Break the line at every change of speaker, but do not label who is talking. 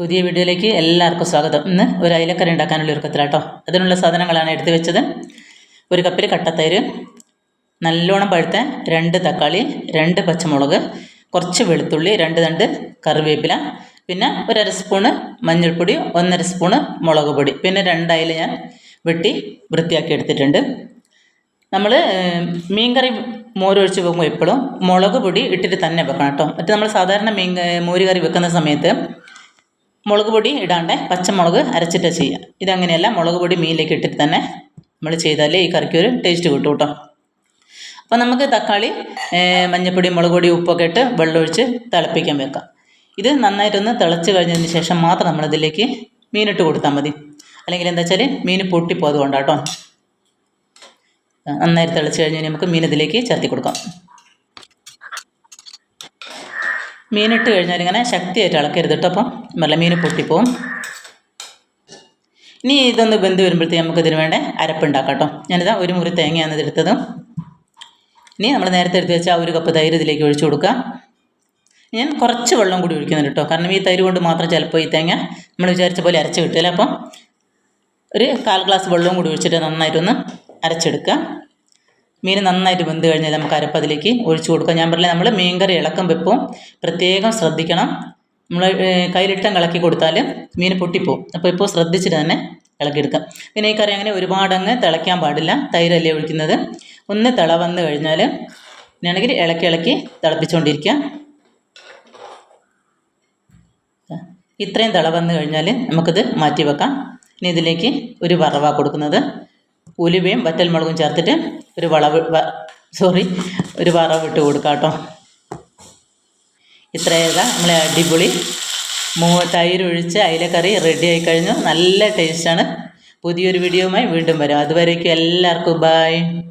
പുതിയ വീഡിയോയിലേക്ക് എല്ലാവർക്കും സ്വാഗതം. ഇന്ന് ഒരു അയിലക്കറി ഉണ്ടാക്കാനുള്ള ഒരുക്കത്തിലാട്ടോ അതിനുള്ള സാധനങ്ങളാണ് എടുത്തു വെച്ചത്. ഒരു കപ്പിൽ കട്ടത്തൈര് നല്ലോണം പഴുത്ത രണ്ട് തക്കാളി രണ്ട് പച്ചമുളക് കുറച്ച് വെളുത്തുള്ളി രണ്ട് രണ്ട് കറിവേപ്പില പിന്നെ ഒരര സ്പൂണ് മഞ്ഞൾപ്പൊടി ഒന്നര സ്പൂണ് മുളക് പൊടി. പിന്നെ രണ്ട് ഞാൻ വെട്ടി വൃത്തിയാക്കി എടുത്തിട്ടുണ്ട്. നമ്മൾ മീൻകറി മോരൊഴിച്ച് വെക്കുമ്പോൾ എപ്പോഴും മുളക് പൊടി ഇട്ടിട്ട് തന്നെ വെക്കണം കേട്ടോ മറ്റേ നമ്മൾ സാധാരണ മീൻ മോരുകറി വെക്കുന്ന സമയത്ത് മുളക് പൊടി ഇടാണ്ട് പച്ചമുളക് അരച്ചിട്ട് ചെയ്യുക. ഇതങ്ങനെയല്ല മുളക് പൊടി മീനിലേക്ക് ഇട്ടിട്ട് തന്നെ നമ്മൾ ചെയ്താലേ ഈ കറിക്ക് ഒരു ടേസ്റ്റ് കിട്ടും കേട്ടോ അപ്പോൾ നമുക്ക് തക്കാളി മഞ്ഞൾപ്പൊടി മുളക് പൊടി ഉപ്പൊക്കെ ഇട്ട് വെള്ളമൊഴിച്ച് തിളപ്പിക്കാൻ വെക്കാം. ഇത് നന്നായിട്ടൊന്ന് തിളച്ച് കഴിഞ്ഞതിന് ശേഷം മാത്രം നമ്മളിതിലേക്ക് മീനിട്ട് കൊടുത്താൽ മതി. അല്ലെങ്കിൽ എന്താ വെച്ചാൽ മീൻ പൊട്ടിപ്പോ അതുകൊണ്ടാട്ടോ നന്നായിട്ട് തിളച്ച് കഴിഞ്ഞ് നമുക്ക് മീൻ ഇതിലേക്ക് ചേർത്തി കൊടുക്കാം. മീനിട്ട് കഴിഞ്ഞാൽ ഇങ്ങനെ ശക്തിയായിട്ട് ഇളക്കരുത് കേട്ടോ അപ്പം. നല്ല മീൻ പൊട്ടിപ്പോവും. ഇനി ഇതൊന്ന് വെന്ത് വരുമ്പോഴത്തേക്ക് നമുക്ക് ഇതിന് വേണ്ട അരപ്പുണ്ടാക്കാം കേട്ടോ. ഞാനിതാ ഒരു മുറി തേങ്ങയാണ് ഇതെടുത്തത് ഇനി നമ്മൾ നേരത്തെ എടുത്ത് വെച്ചാൽ ഒരു കപ്പ് തൈര് ഇതിലേക്ക് ഒഴിച്ചു കൊടുക്കുക. ഞാൻ കുറച്ച് വെള്ളം കൂടി ഒഴിക്കുന്നുണ്ട് കേട്ടോ. കാരണം ഈ തൈര് കൊണ്ട് മാത്രം ചിലപ്പോൾ ഈ തേങ്ങ നമ്മൾ വിചാരിച്ച പോലെ അരച്ച് കിട്ടില്ല അപ്പം ഒരു കാൽ ഗ്ലാസ് വെള്ളവും കൂടി ഒഴിച്ചിട്ട് നന്നായിട്ടൊന്ന് അരച്ചെടുക്കുക. മീൻ നന്നായിട്ട് വെന്ത് കഴിഞ്ഞാൽ നമുക്ക് അരപ്പതിലേക്ക് ഒഴിച്ചു കൊടുക്കാം. ഞാൻ പറഞ്ഞാൽ നമ്മൾ മീൻകറി ഇളക്കം വെപ്പും പ്രത്യേകം ശ്രദ്ധിക്കണം. നമ്മൾ കയ്യിലിട്ടം ഇളക്കി കൊടുത്താൽ മീൻ പൊട്ടിപ്പോവും. അപ്പോൾ ഇപ്പോൾ ശ്രദ്ധിച്ചിട്ട് തന്നെ ഇളക്കിയെടുക്കാം. പിന്നെ ഈ കറി അങ്ങനെ ഒരുപാട് അങ്ങ് തിളയ്ക്കാൻ പാടില്ല. തൈരല്ലേ ഒഴിക്കുന്നത്. ഒന്ന് തിള വന്ന് കഴിഞ്ഞാൽ പിന്നെയാണെങ്കിൽ ഇളക്കി ഇളക്കി തിളപ്പിച്ചുകൊണ്ടിരിക്കുക ഇത്രയും തിള വന്ന് കഴിഞ്ഞാൽ നമുക്കിത് മാറ്റി വെക്കാം ഇനി ഇതിലേക്ക് ഒരു വറവ കൊടുക്കുന്നത്. ഉലുവയും വറ്റൽമുളകും ചേർത്തിട്ട് ഒരു വളവ് സോറി ഒരു വറവിട്ട് കൊടുക്കാം കേട്ടോ. ഇത്രയേതാ. നമ്മളെ അടിപൊളി. മൂ തൈരൊഴിച്ച് അയിലക്കറി റെഡി ആയി കഴിഞ്ഞു. നല്ല ടേസ്റ്റാണ് പുതിയൊരു വീഡിയോയുമായി വീണ്ടും വരാം. അതുവരേക്കും എല്ലാവർക്കും ബായ്